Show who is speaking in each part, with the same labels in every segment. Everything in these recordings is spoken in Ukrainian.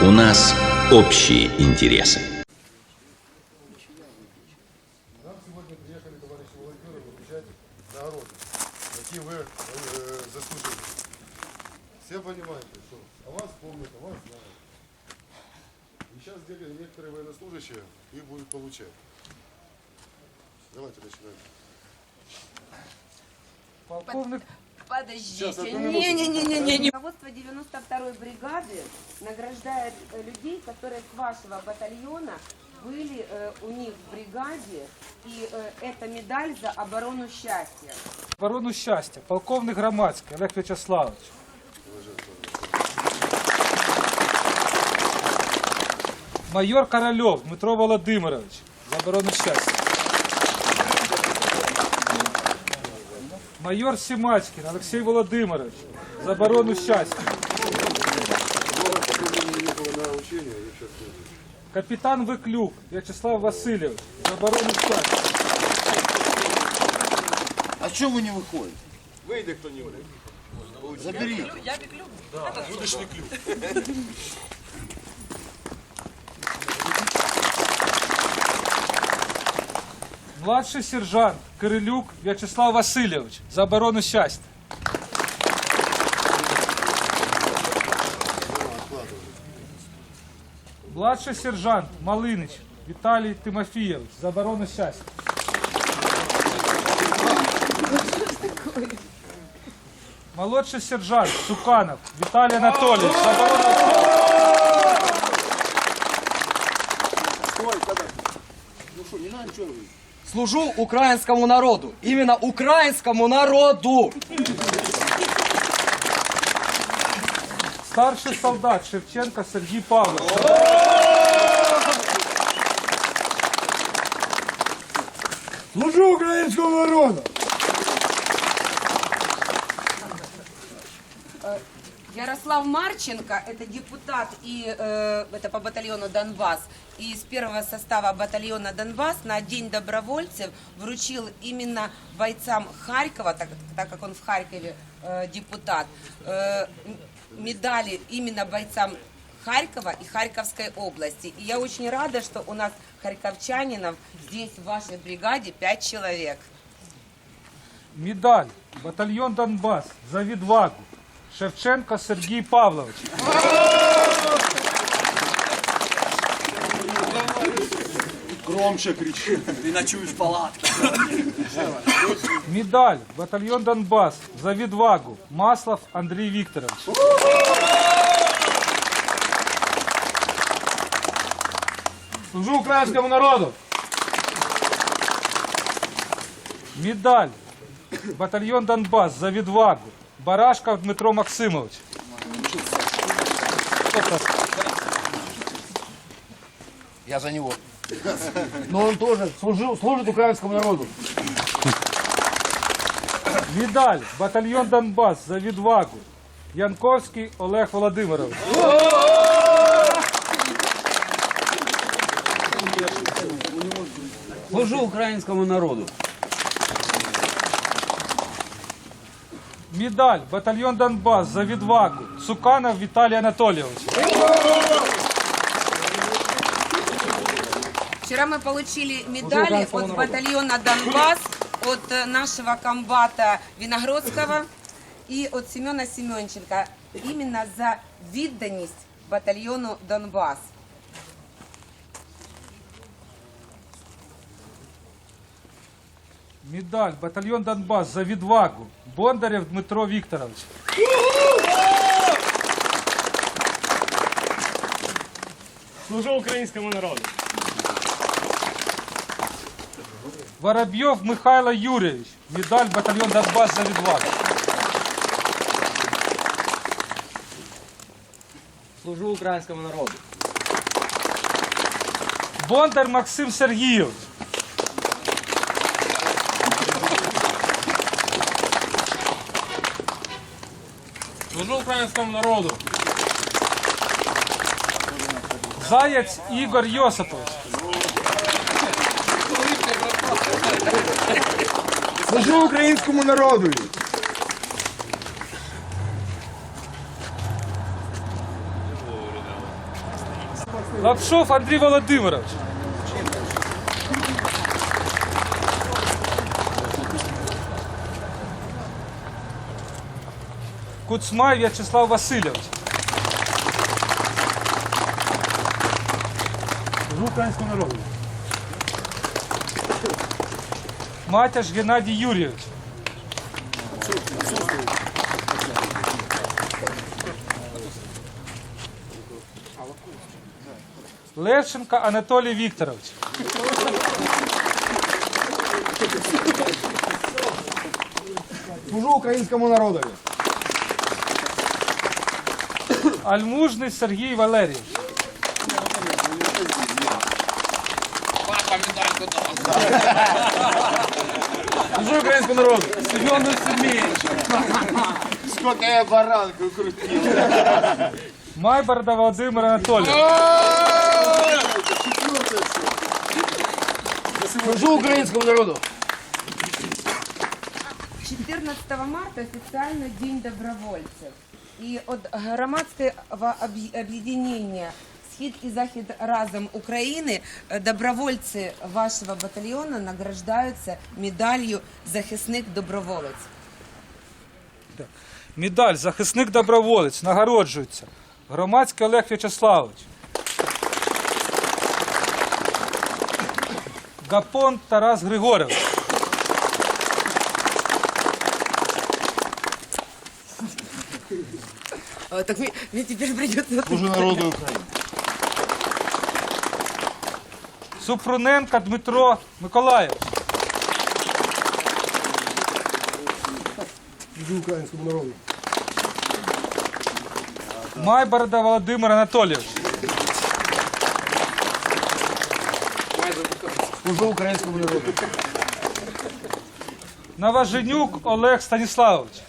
Speaker 1: У нас общие интересы.
Speaker 2: Нам сегодня приехали товарищи волонтеры вручать нагороды, какие вы э, заслужили. Все понимаете, что о вас помнят, о вас знают. И сейчас где- некоторые военнослужащие их будут получать. Давайте начинаем.
Speaker 3: Полковник
Speaker 4: Подождите.
Speaker 2: минуту.
Speaker 4: Не-не-не-не-не. Руководство 92-й бригады награждает э, людей, которые с вашего батальона были э, у них в бригаде. И э, это медаль за оборону счастья.
Speaker 3: оборону щастя, полковник громадський Олег В'ячеславович. Майор Корольов Дмитро Володимирович за оборону щастя. Майор Сімачкін Олексій Володимирович за оборону щастя.
Speaker 2: Не было на учение, и сейчас
Speaker 3: Капітан Виклюк В'ячеслав Васильович за оборону щастя.
Speaker 5: А чего вы не выходите?
Speaker 2: Выйди кто-нибудь.
Speaker 5: Заберите.
Speaker 3: Младший сержант Кирилюк В'ячеслав Васильович за оборону щастя. Младший сержант Малинич Віталій Тимофійович за оборону щастя. Молодший сержант Суканов Віталій Анатолійович за оборону щастя.
Speaker 6: Служу украинскому народу. Именно украинскому народу.
Speaker 3: Старший солдат Шевченко Сергій Павлович.
Speaker 5: Служу українському народу.
Speaker 4: Ярослав Марченко, это депутат и э, это по батальону Донбасс. И из первого состава батальона Донбасс на День добровольцев вручил именно бойцам Харькова, так, так как он в Харькове э, депутат, э, медали именно бойцам Харькова и Харьковской области. И я очень рада, что у нас харьковчанинов здесь в вашей бригаде пять человек.
Speaker 3: Медаль батальйон Донбас за відвагу. Шевченко Сергій Павлович.
Speaker 5: Громче кричи. Ты ночуешь в палатке.
Speaker 3: Медаль батальйон Донбас за відвагу. Маслов Андрій Вікторович.
Speaker 5: Служу украинскому народу.
Speaker 3: Медаль батальйон Донбас за відвагу. Барашков Дмитро Максимович.
Speaker 5: Я за него. Но он тоже служил, служит украинскому народу.
Speaker 3: Медаль батальйон Донбас за відвагу. Янковський Олег Володимирович.
Speaker 6: Служу украинскому народу.
Speaker 3: Медаль батальйон Донбас за відвагу. Суканов Віталій Анатолійович.
Speaker 4: Вчера мы получили медали от батальона Донбасс, от э, нашего комбата Виногродского и от Семена Семенченко. Именно за відданість батальону Донбасс.
Speaker 3: Медаль батальйон Донбас за відвагу. Бондарєв Дмитро Вікторович.
Speaker 7: Служу українському народу.
Speaker 3: Воробйов Михайло Юрійович. Медаль батальйон Донбас за відвагу.
Speaker 6: Служу украинскому народу.
Speaker 3: Бондар Максим Сергійович.
Speaker 7: Служу українському народу.
Speaker 3: Заєць Ігор Йосипович.
Speaker 5: Служу украинскому народу.
Speaker 3: Лапшов Андрій Володимирович. Куцмай В'ячеслав Васильович.
Speaker 7: Служу українському народу.
Speaker 3: Матяш Геннадій Юрійович. Левченко Анатолій Вікторович.
Speaker 5: Служу українському народові.
Speaker 3: Альмужний Сергій Валерійович.
Speaker 5: Служу українському народу.
Speaker 3: Семен Семенович.
Speaker 2: Сколько я баранку крутил.
Speaker 3: Майборда Володимир Анатолійович.
Speaker 5: Служу українському народу.
Speaker 4: 14 марта официально День добровольцев. И от громадского объ- объединения «Схід і захід разом України» э, добровольцы вашего батальона награждаются медалью «Захисник доброволець».
Speaker 3: Медаль захисник доброволець нагороджується. Громадський Олег В'ячеславович. Гапон Тарас Григорович.
Speaker 4: А, Так мне, мне теперь придется...
Speaker 2: Служу народу України.
Speaker 3: Супруненко Дмитро Миколаївич.
Speaker 2: Служу українському народу.
Speaker 3: Майборода Володимир Анатолійович.
Speaker 5: Служу українському народу.
Speaker 3: Новоженюк Олег Станіславович.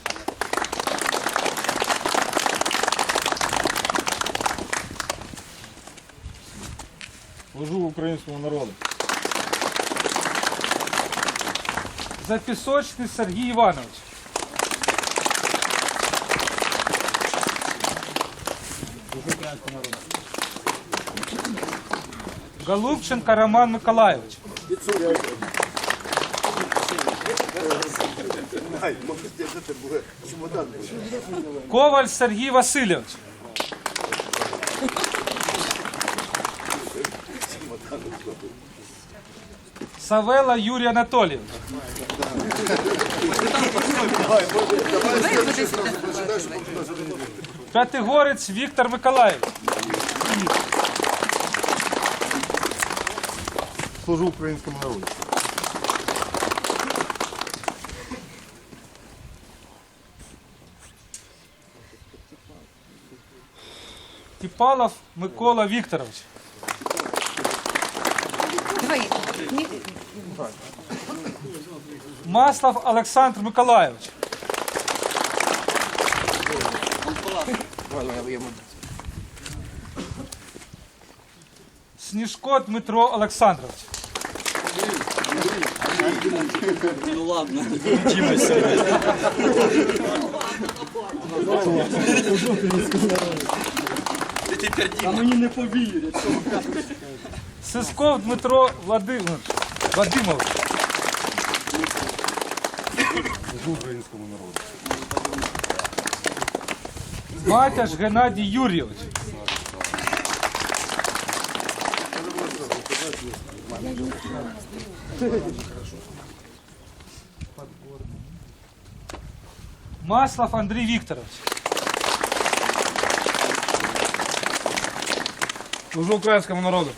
Speaker 7: українському народу.
Speaker 3: Запісочний Сергій Іванович. Голубченко Роман Миколаївич. Коваль Сергій Васильович. Савела Юрій Анатолійович. П'ятигорець Віктор Миколаївич.
Speaker 2: Служу українському народу.
Speaker 3: Тіпалов Микола Вікторович.
Speaker 4: Давай, не-
Speaker 3: Маслов Олександр Миколаївич. Сніжко Дмитро Олександрович.
Speaker 6: Та мені не повірять.
Speaker 3: Сисков Дмитро Владимир. Вадимович.
Speaker 2: Служу українському народу.
Speaker 3: Матяш Геннадій Юрійович. Маслов Андрій Вікторович.
Speaker 5: Служу українському народу.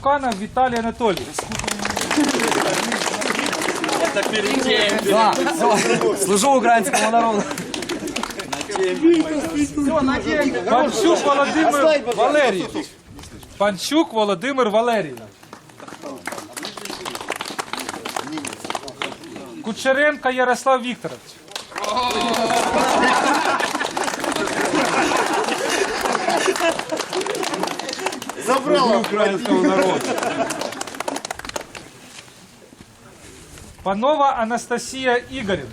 Speaker 3: Суканов Віталій Анатолійович.
Speaker 6: Да. Служу українському народу.
Speaker 3: Панчук Володимир Валерійович. Панчук Володимир Валерійович. Кучеренко Ярослав Вікторович.
Speaker 2: Забрал
Speaker 3: украинского народа. Панова Анастасия Игоревна.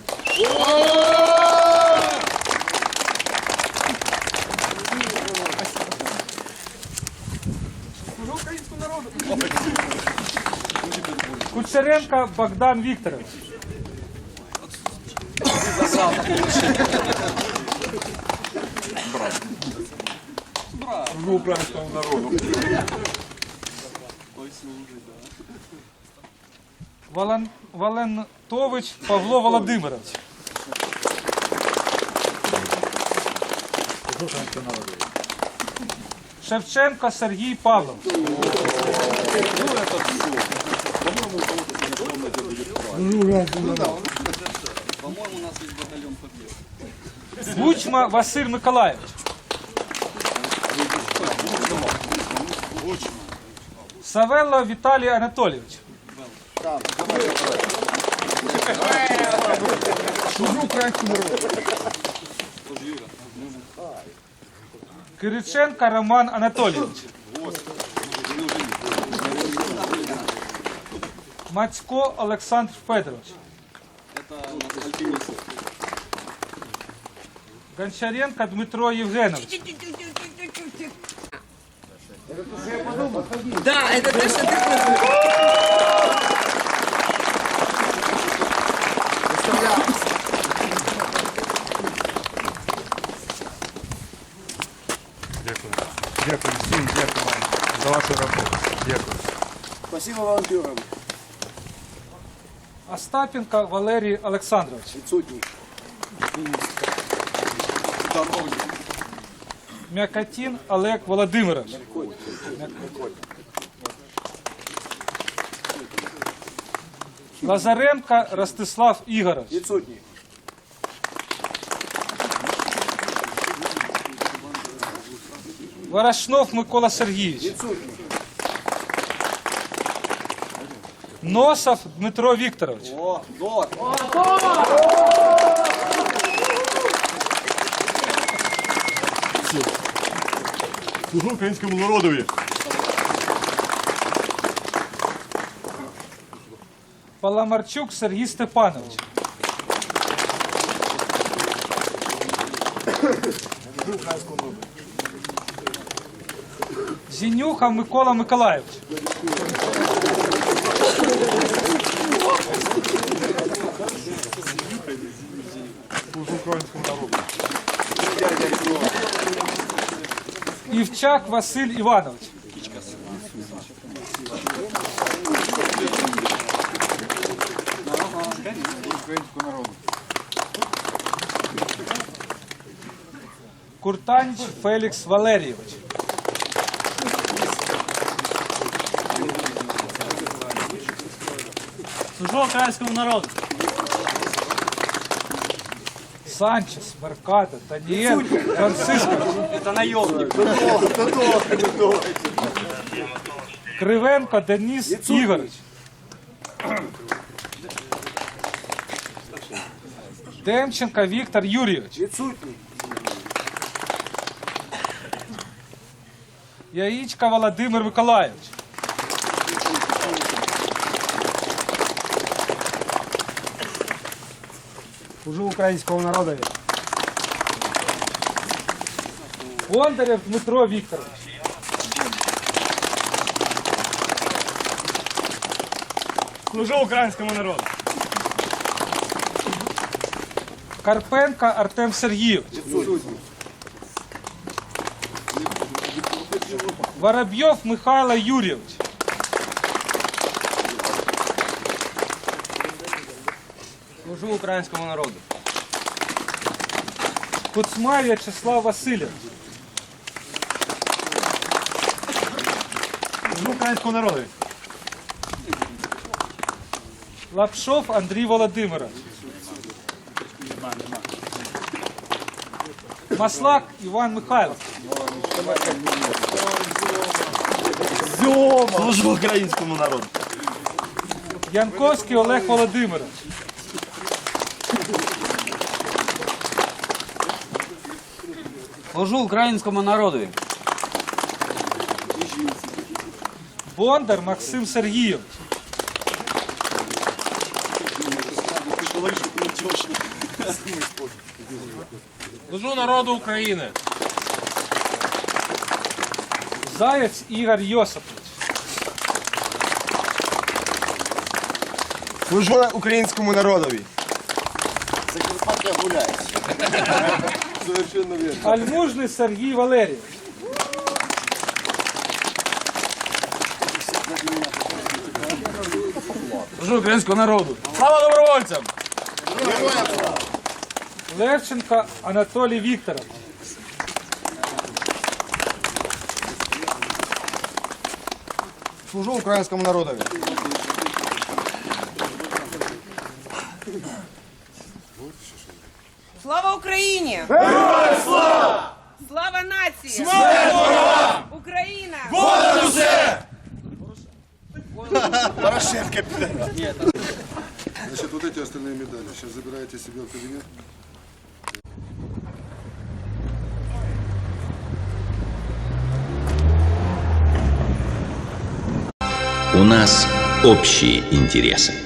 Speaker 3: Кучеренко Богдан Викторович. Вікторович.
Speaker 7: Служу українському народу.
Speaker 3: Вален... Валентович Павло Володимирович. Шевченко Сергій Павлович.
Speaker 6: По-моему, у нас есть батальон побед.
Speaker 3: Бучма Василь Миколаївич. Савелло Віталій Анатолійович. Кириченко Роман Анатолійович. Мацько Олександр Федорович. Гончаренко Дмитро Євгенович.
Speaker 4: Да, это то, что ты подумал.
Speaker 7: Дякую. Дякую всім, дякую вам за вашу роботу. Дякую.
Speaker 5: Спасибо волонтерам.
Speaker 3: Остапенко Валерій Олександрович.
Speaker 5: Відсутній.
Speaker 3: Мякотін Олег Володимирович. Лазаренко Ростислав Ігорович.
Speaker 5: Відсутній.
Speaker 3: Ворошнов Микола Сергійович.
Speaker 5: Відсутній.
Speaker 3: Носов Дмитро Вікторович.
Speaker 6: О, Дор.
Speaker 7: Служу українському народові.
Speaker 3: Паламарчук Сергій Степанович. Зінюха Микола Миколаївич. Івчак Василь Іванович.
Speaker 7: Українському народу.
Speaker 3: Куртанч Фелікс Валерійович.
Speaker 6: Служу украинскому народу.
Speaker 3: Санчес, Меркадо, Танієн, Франциско,
Speaker 6: Это наемник.
Speaker 3: Кривенко Деніс Ігорович. Демченко Віктор Юрійович.
Speaker 5: Відсутній.
Speaker 3: Яїчка Володимир Миколаївич.
Speaker 5: Служу українському народові.
Speaker 3: Бондарєв Дмитро Вікторович.
Speaker 7: Служу українському народу.
Speaker 3: Карпенко Артем Сергійович. Воробйов Михайло Юрійович.
Speaker 6: Служу украинскому народу.
Speaker 3: Куцма В'ячеслав Васильович.
Speaker 7: Служу українському народу.
Speaker 3: Лапшов Андрій Володимирович. Маслак Іван Михайлович.
Speaker 6: Служу украинскому народу.
Speaker 3: Янковський Олег Володимирович.
Speaker 6: Служу украинскому народу.
Speaker 3: Бондар Максим Сергійович.
Speaker 8: Служу народу України.
Speaker 3: Заєць Ігор Йосипович.
Speaker 9: Служу українському народові.
Speaker 5: Закарпаття гуляє.
Speaker 2: Совершенно верно.
Speaker 3: Альмужний Сергій Валерійович.
Speaker 5: Служу українському народу. Слава добровольцям!
Speaker 3: Левченко Анатолій Вікторович.
Speaker 9: Служу українському народові.
Speaker 4: Слава Україні! слава! Слава нації! Слава Україна!
Speaker 9: Порошенко піде.
Speaker 2: Значит, вот эти остальные медали сейчас забираете себе в кабинет.
Speaker 1: У нас общие интересы.